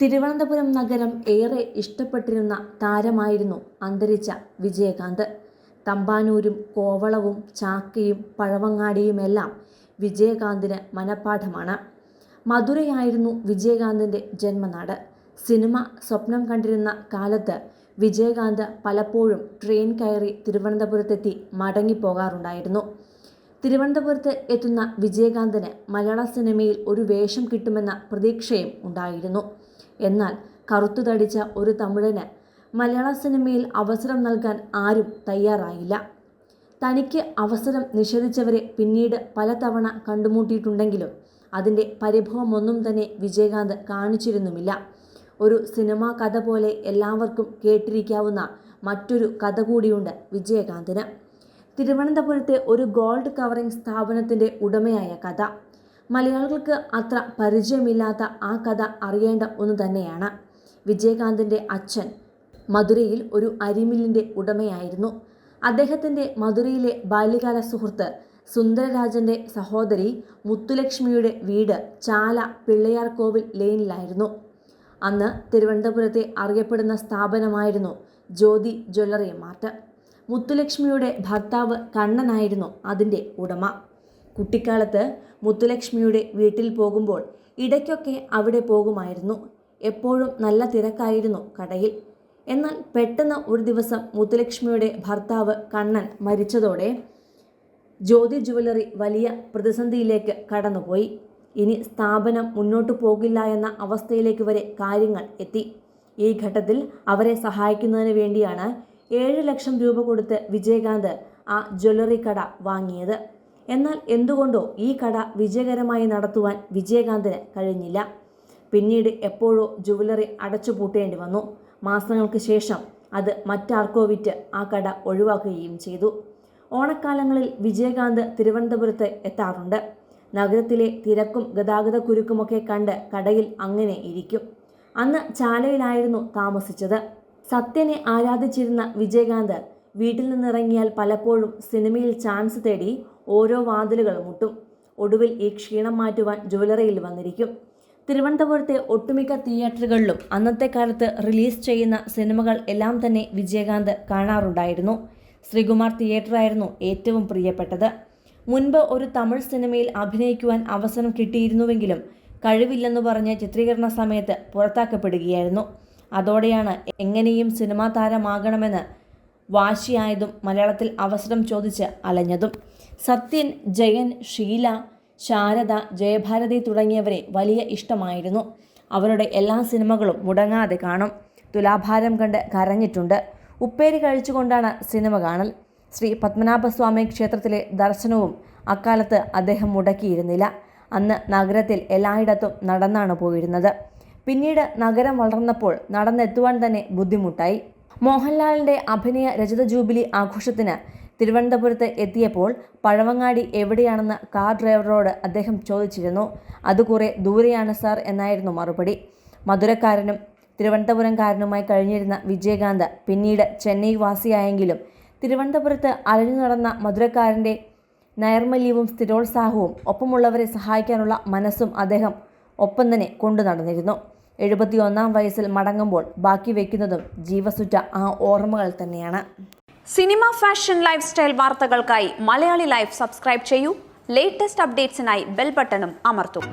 തിരുവനന്തപുരം നഗരം ഏറെ ഇഷ്ടപ്പെട്ടിരുന്ന താരമായിരുന്നു അന്തരിച്ച വിജയകാന്ത്. തമ്പാനൂരും കോവളവും ചാക്കയും പഴവങ്ങാടിയുമെല്ലാം വിജയകാന്തിന് മനഃപ്പാഠമാണ്. മധുരയായിരുന്നു വിജയകാന്തിന്റെ ജന്മനാട്. സിനിമ സ്വപ്നം കണ്ടിരുന്ന കാലത്ത് വിജയകാന്ത് പലപ്പോഴും ട്രെയിൻ കയറി തിരുവനന്തപുരത്തെത്തി മടങ്ങിപ്പോകാറുണ്ടായിരുന്നു. തിരുവനന്തപുരത്ത് എത്തുന്ന വിജയകാന്തിന് മലയാള സിനിമയിൽ ഒരു വേഷം കിട്ടുമെന്ന പ്രതീക്ഷയും ഉണ്ടായിരുന്നു. എന്നാൽ കറുത്തു തടിച്ച ഒരു തമിഴന് മലയാള സിനിമയിൽ അവസരം നൽകാൻ ആരും തയ്യാറായില്ല. തനിക്ക് അവസരം നിഷേധിച്ചവരെ പിന്നീട് പലതവണ കണ്ടുമുട്ടിയിട്ടുണ്ടെങ്കിലും അതിന്റെ പരിഭവമൊന്നും തന്നെ വിജയകാന്ത് കാണിച്ചിരുന്നുമില്ല. ഒരു സിനിമാ കഥ പോലെ എല്ലാവർക്കും കേട്ടിരിക്കാവുന്ന മറ്റൊരു കഥ കൂടിയുണ്ട് വിജയകാന്തിന്. തിരുവനന്തപുരത്തെ ഒരു ഗോൾഡ് കവറിംഗ് സ്ഥാപനത്തിന്റെ ഉടമയായ കഥ. മലയാളികൾക്ക് അത്ര പരിചയമില്ലാത്ത ആ കഥ അറിയേണ്ട ഒന്ന് തന്നെയാണ്. വിജയകാന്തിന്റെ അച്ഛൻ മധുരയിൽ ഒരു അരിമില്ലിന്റെ ഉടമയായിരുന്നു. അദ്ദേഹത്തിന്റെ മധുരയിലെ ബാല്യകാല സുഹൃത്ത് സുന്ദരരാജന്റെ സഹോദരി മുത്തുലക്ഷ്മിയുടെ വീട് ചാല പിള്ളയാർ കോവിൽ ലെയിനിലായിരുന്നു അന്ന് തിരുവനന്തപുരത്തെ അറിയപ്പെടുന്ന സ്ഥാപനമായിരുന്നു ജ്യോതി ജ്വല്ലറി മാർട്ട്. മുത്തുലക്ഷ്മിയുടെ ഭർത്താവ് കണ്ണനായിരുന്നു അതിന്റെ ഉടമ. കുട്ടിക്കാലത്ത് മുത്തുലക്ഷ്മിയുടെ വീട്ടിൽ പോകുമ്പോൾ ഇടയ്ക്കൊക്കെ അവിടെ പോകുമായിരുന്നു. എപ്പോഴും നല്ല തിരക്കായിരുന്നു കടയിൽ. എന്നാൽ പെട്ടെന്ന് ഒരു ദിവസം മുത്തുലക്ഷ്മിയുടെ ഭർത്താവ് കണ്ണൻ മരിച്ചതോടെ ജ്യോതി ജുവലറി വലിയ പ്രതിസന്ധിയിലേക്ക് കടന്നുപോയി. ഇനി സ്ഥാപനം മുന്നോട്ടു പോകില്ല എന്ന അവസ്ഥയിലേക്ക് വരെ കാര്യങ്ങൾ എത്തി. ഈ ഘട്ടത്തിൽ അവരെ സഹായിക്കുന്നതിന് വേണ്ടിയാണ് ഏഴ് ലക്ഷം രൂപ കൊടുത്ത് വിജയകാന്ത് ആ ജ്വല്ലറി കട വാങ്ങിയത്. എന്നാൽ എന്തുകൊണ്ടോ ഈ കട വിജയകരമായി നടത്തുവാൻ വിജയകാന്തിന് കഴിഞ്ഞില്ല. പിന്നീട് എപ്പോഴോ ജുവലറി അടച്ചുപൂട്ടേണ്ടി വന്നു. മാസങ്ങൾക്ക് ശേഷം അത് മറ്റാർക്കോ വിറ്റ് ആ കട ഒഴിവാക്കുകയും ചെയ്തു. ഓണക്കാലങ്ങളിൽ വിജയകാന്ത് തിരുവനന്തപുരത്ത് എത്താറുണ്ട്. നഗരത്തിലെ തിരക്കും ഗതാഗത കുരുക്കുമൊക്കെ കണ്ട് കടയിൽ അങ്ങനെ ഇരിക്കും. അന്ന് ചാലയിലായിരുന്നു താമസിച്ചത്. സത്യനെ ആരാധിച്ചിരുന്ന വിജയകാന്ത് വീട്ടിൽ നിന്നിറങ്ങിയാൽ പലപ്പോഴും സിനിമയിൽ ചാൻസ് തേടി ഓരോ വാതിലുകൾ മുട്ടും. ഒടുവിൽ ഈ ക്ഷീണം മാറ്റുവാൻ ജ്വല്ലറിയിൽ വന്നിരിക്കും. തിരുവനന്തപുരത്തെ ഒട്ടുമിക്ക തിയേറ്ററുകളിലും അന്നത്തെ കാലത്ത് റിലീസ് ചെയ്യുന്ന സിനിമകൾ എല്ലാം തന്നെ വിജയകാന്ത് കാണാറുണ്ടായിരുന്നു. ശ്രീകുമാർ തിയേറ്ററായിരുന്നു ഏറ്റവും പ്രിയപ്പെട്ടത്. മുൻപ് ഒരു തമിഴ് സിനിമയിൽ അഭിനയിക്കുവാൻ അവസരം കിട്ടിയിരുന്നുവെങ്കിലും കഴിവില്ലെന്ന് പറഞ്ഞ് ചിത്രീകരണ സമയത്ത് പുറത്താക്കപ്പെടുകയായിരുന്നു. അതോടെയാണ് എങ്ങനെയും സിനിമാ താരമാകണമെന്ന് വാശിയായതും മലയാളത്തിൽ അവസരം ചോദിച്ച് അലഞ്ഞതും. സത്യൻ ജയൻ ഷീല ശാരദ ജയഭാരതി തുടങ്ങിയവരെ വലിയ ഇഷ്ടമായിരുന്നു. അവരുടെ എല്ലാ സിനിമകളും മുടങ്ങാതെ കാണും. തുലാഭാരം കണ്ട് കരഞ്ഞിട്ടുണ്ട്. ഉപ്പേരി കഴിച്ചുകൊണ്ടാണ് സിനിമ കാണൽ. ശ്രീ പത്മനാഭസ്വാമി ക്ഷേത്രത്തിലെ ദർശനവും അക്കാലത്ത് അദ്ദേഹം മുടക്കിയിരുന്നില്ല. അന്ന് നഗരത്തിൽ എല്ലായിടത്തും നടന്നാണ് പോയിരുന്നത്. പിന്നീട് നഗരം വളർന്നപ്പോൾ നടന്നെത്തുവാൻ തന്നെ ബുദ്ധിമുട്ടായി. മോഹൻലാലിന്റെ അഭിനയ രജത ജൂബിലി ആഘോഷത്തിന് തിരുവനന്തപുരത്ത് എത്തിയപ്പോൾ പഴവങ്ങാടി എവിടെയാണെന്ന് കാർ ഡ്രൈവറോട് അദ്ദേഹം ചോദിച്ചിരുന്നു. അത് കുറെ ദൂരെയാണ് സാർ എന്നായിരുന്നു മറുപടി. മധുരക്കാരനും തിരുവനന്തപുരംകാരനുമായി കഴിഞ്ഞിരുന്ന വിജയകാന്ത് പിന്നീട് ചെന്നൈ വാസിയായെങ്കിലും തിരുവനന്തപുരത്ത് അലഞ്ഞു നടന്ന മധുരക്കാരന്റെ നൈർമല്യവും സ്ഥിരോത്സാഹവും ഒപ്പമുള്ളവരെ സഹായിക്കാനുള്ള മനസ്സും അദ്ദേഹം ഒപ്പം തന്നെ കൊണ്ടു നടന്നിരുന്നു. എഴുപത്തിയൊന്നാം വയസ്സിൽ മടങ്ങുമ്പോൾ ബാക്കി വയ്ക്കുന്നതും ജീവസുറ്റ ആ ഓർമ്മകൾ തന്നെയാണ്. സിനിമ ഫാഷൻ ലൈഫ് സ്റ്റൈൽ വാർത്തകൾക്കായി മലയാളി ലൈഫ് സബ്സ്ക്രൈബ് ചെയ്യൂ. ലേറ്റസ്റ്റ് അപ്ഡേറ്റ്സിനായി ബെൽ ബട്ടണും അമർത്തും.